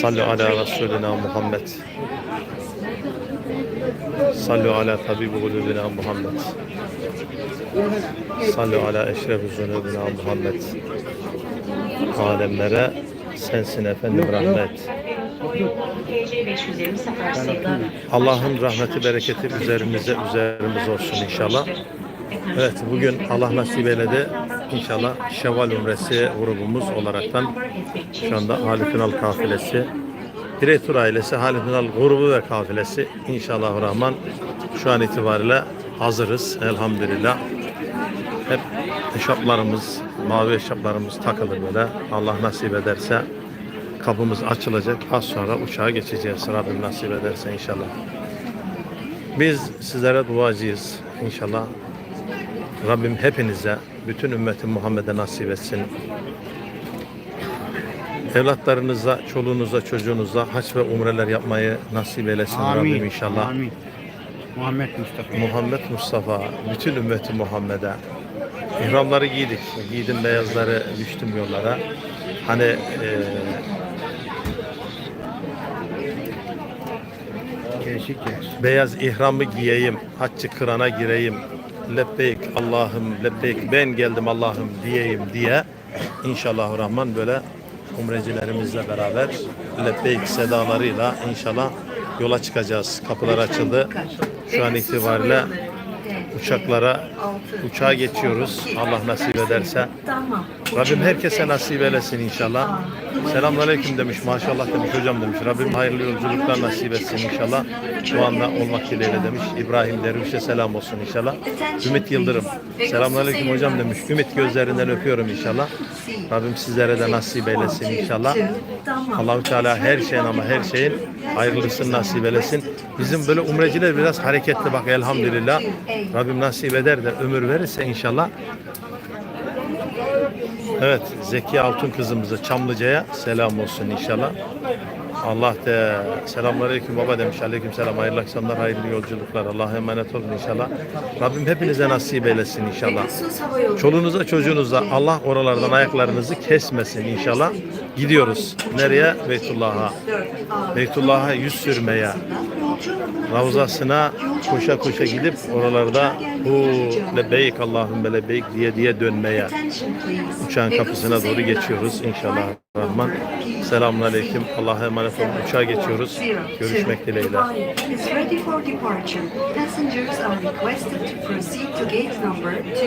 Sallu ala 303A. Resulina Muhammed. Sallu ala tabibi kulubina Muhammed. Sallu ala eşrefi zunubina Muhammed. Alemlere sensin efendim rahmet. GC 520 sefer sayılı Allah'ın rahmeti, bereketi üzerimize, üzerimize olsun inşallah. Evet, bugün Allah nasip eyledi. İnşallah Şevval Umresi grubumuz olaraktan şu anda Halit Ünal kafilesi, Diretur ailesi, Halit Ünal grubu ve kafilesi inşallah Rahman şu an itibariyle hazırız elhamdülillah. Hep eşaplarımız, mavi eşaplarımız takılı böyle. Allah nasip ederse kapımız açılacak. Az sonra uçağa geçeceğiz. Rabbim nasip ederse inşallah. Biz sizlere duacıyız inşallah. Rabbim hepinize, bütün ümmetin Muhammed'e nasip etsin. Evlatlarınıza, çoluğunuza, çocuğunuza haç ve umreler yapmayı nasip eylesin Rabbim inşallah. Amin. Muhammed Mustafa. Muhammed Mustafa, bütün ümmeti Muhammed'e. İhramları giydik. Giydim beyazları, düştüm yollara. Hani Değişik yer. beyaz ihramı giyeyim, haccı kırana gireyim. Lebbeyk Allah'ım, lebbeyk ben geldim Allah'ım diyeyim diye inşallah Rahman böyle umrecilerimizle beraber lebbeyk sedalarıyla inşallah yola çıkacağız. Kapılar açıldı. Şu an itibariyle uçaklara uçağa geçiyoruz. Allah nasip ederse. Rabbim herkese nasip eylesin inşallah. Selamünaleyküm demiş, maşallah demiş, hocam demiş. Rabbim hayırlı yolculuklar nasip etsin inşallah. Şu anda olmak dileğiyle demiş. İbrahim Derviş'e selam olsun inşallah. Ümit Yıldırım. Selamünaleyküm hocam demiş. Ümit gözlerinden öpüyorum inşallah. Rabbim sizlere de nasip eylesin inşallah. Allahu Teala her şeyin ama her şeyin hayırlısını nasip eylesin. Bizim böyle umreciler biraz hareketli bak elhamdülillah. Rabbim nasip eder de ömür verirse inşallah Evet, Zeki Altun kızımıza Çamlıca'ya selam olsun inşallah. Allah de selamünaleyküm baba demiş. Aleyküm selam. Hayırlı akşamlar, hayırlı yolculuklar. Allah'a emanet olun inşallah. Rabbim hepinize nasip eylesin inşallah. Çoluğunuza çocuğunuza Allah oralardan ayaklarınızı kesmesin inşallah. Gidiyoruz. Nereye? Beytullah'a. Beytullah'a yüz sürmeye. Ravzasına koşa koşa gidip oralarda bu lebeyk Allahümme lebeyk diye diye dönmeye uçağın kapısına doğru geçiyoruz inşallah Rahman. Selamun Aleyküm. Allah'a emanet olun. Uçağa geçiyoruz. Görüşmek dileğiyle. is ready for departure. Passengers are requested to proceed to gate number 2.